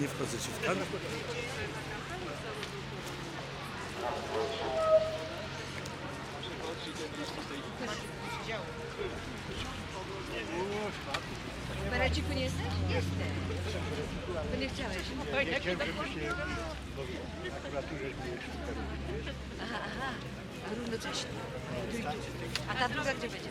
Nie wchodzicie w kadr? W Paraciku nie jesteś? Jestem. To nie chciałeś? O, jakie tak Aha, aha. A równocześnie. A ta druga gdzie będzie?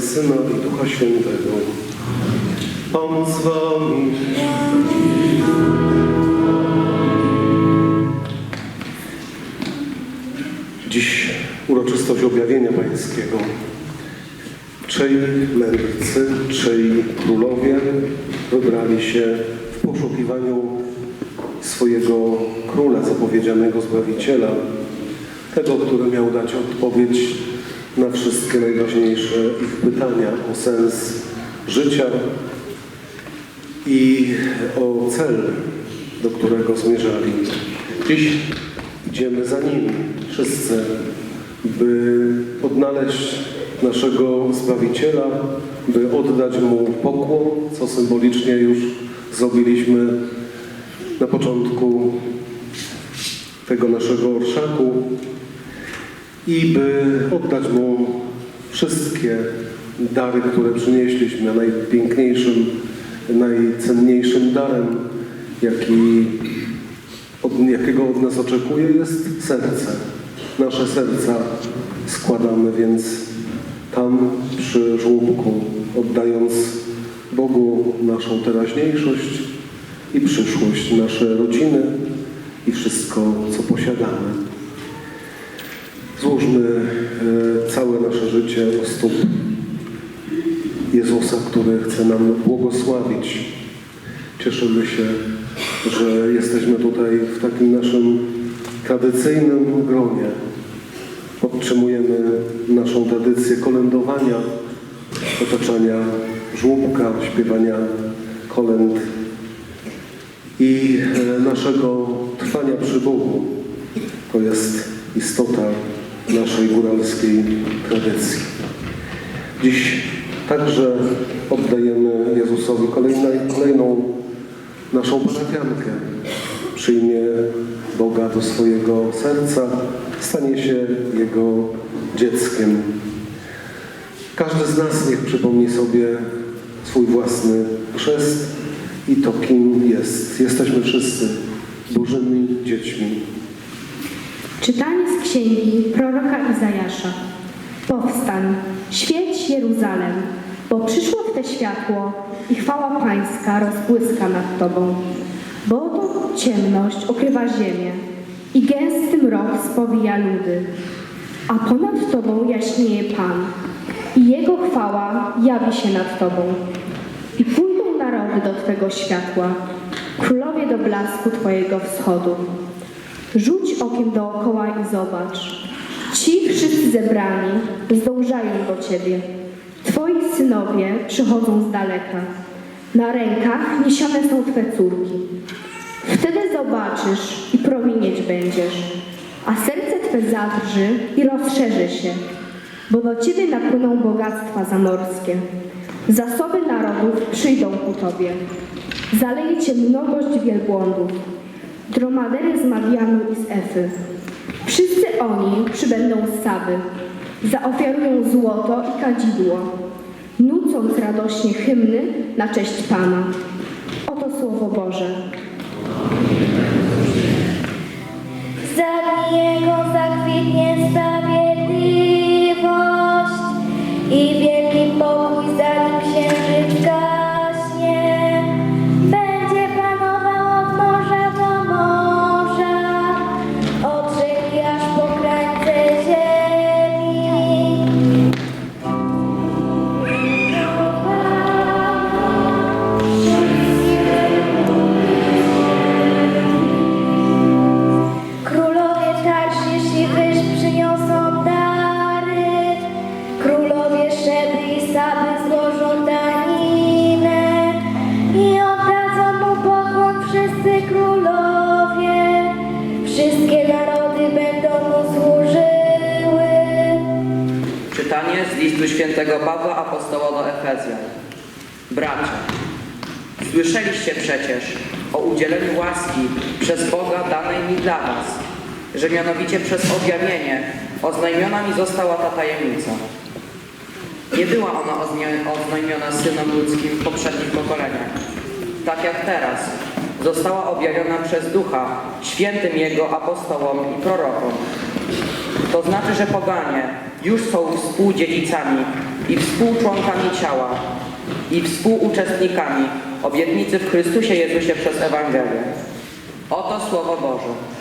Syna i Ducha Świętego. Pan z wami. Dziś uroczystość objawienia pańskiego. Trzej mędrcy, trzej królowie wybrali się w poszukiwaniu swojego króla, zapowiedzianego Zbawiciela, tego, który miał dać odpowiedź na wszystkie najważniejsze ich pytania o sens życia i o cel, do którego zmierzali. Dziś idziemy za nimi, wszyscy, by odnaleźć naszego Zbawiciela, by oddać Mu pokłon, co symbolicznie już zrobiliśmy na początku tego naszego orszaku i by oddać Mu wszystkie dary, które przynieśliśmy. A Najpiękniejszym, najcenniejszym darem, jaki, od, jakiego od nas oczekuje, jest serce. Nasze serca składamy więc tam przy żłobku, oddając Bogu naszą teraźniejszość i przyszłość, nasze rodziny i wszystko, co posiadamy. Złóżmy e, całe nasze życie u stóp Jezusa, który chce nam błogosławić. Cieszymy się, że jesteśmy tutaj w takim naszym tradycyjnym gronie. Podtrzymujemy naszą tradycję kolędowania, otaczania żłóbka, śpiewania kolęd i e, naszego trwania przy Bogu. To jest istota naszej góralskiej tradycji. Dziś także oddajemy Jezusowi kolejne, kolejną naszą parafiankę. Przyjmie Boga do swojego serca, stanie się Jego dzieckiem. Każdy z nas niech przypomni sobie swój własny chrzest i to, kim jest. Jesteśmy wszyscy Bożymi dziećmi. Czytanie z księgi proroka Izajasza. Powstań, świeć Jeruzalem, bo przyszło w te światło i chwała Pańska rozbłyska nad Tobą. Bo oto ciemność okrywa ziemię i gęsty mrok spowija ludy. A ponad Tobą jaśnieje Pan i Jego chwała jawi się nad Tobą. I pójdą narody do Twego światła, królowie do blasku Twojego wschodu. Rzuć okiem dookoła i zobacz. Ci wszyscy zebrani zdążają do Ciebie. Twoi synowie przychodzą z daleka. Na rękach niesione są Twe córki. Wtedy zobaczysz i promienieć będziesz, a serce Twe zadrży i rozszerzy się, bo do Ciebie napłyną bogactwa zamorskie. Zasoby narodów przyjdą ku Tobie. Zaleje Cię mnogość wielbłądów dromadery z Madianu i z Efy. Wszyscy oni przybędą z Saby, zaofiarują złoto i kadzidło, nucąc radośnie hymny na cześć Pana. Oto Słowo Boże. Zabije go, zakwitnie sprawiedliwość i wielki Listu świętego Pawła Apostoła do Efezjan. Bracia, słyszeliście przecież o udzieleniu łaski przez Boga danej mi dla was, że mianowicie przez objawienie oznajmiona mi została ta tajemnica. Nie była ona oznajmiona synom ludzkim w poprzednich pokoleniach. Tak jak teraz została objawiona przez Ducha świętym Jego apostołom i prorokom. To znaczy, że poganie już są współdziedzicami i współczłonkami ciała i współuczestnikami obietnicy w Chrystusie Jezusie przez Ewangelię. Oto Słowo Boże.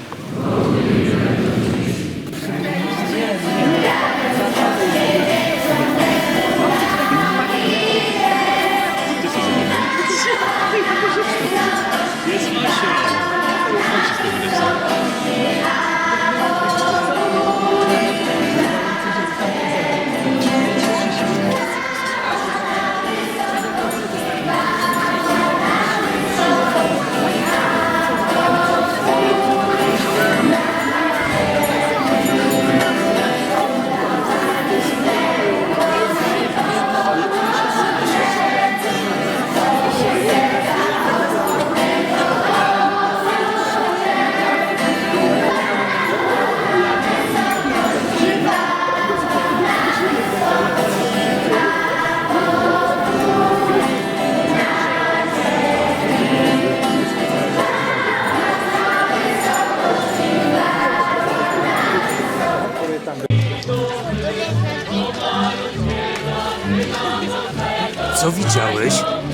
Widziałeś,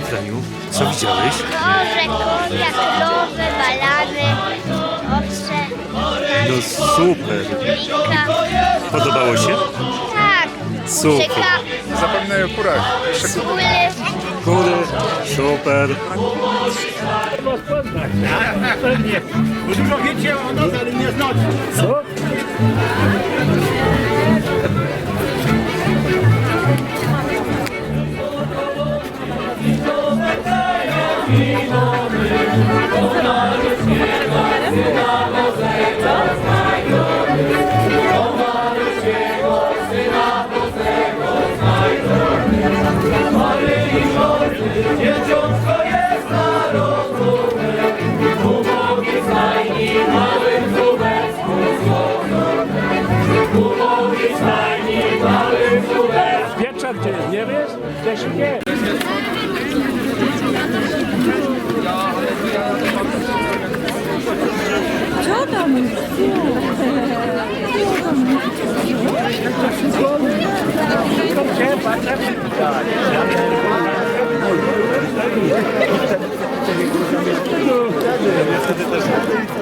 Franiu? Co widziałeś? Korze, konia, krowy, balany, owce, No super. królika. Podobało się? Tak. Super. Zapewne o kurach. skóry. Kury, super. Dużo wiecie o nas, ale nie znacie. Co? Co tam Wtedy też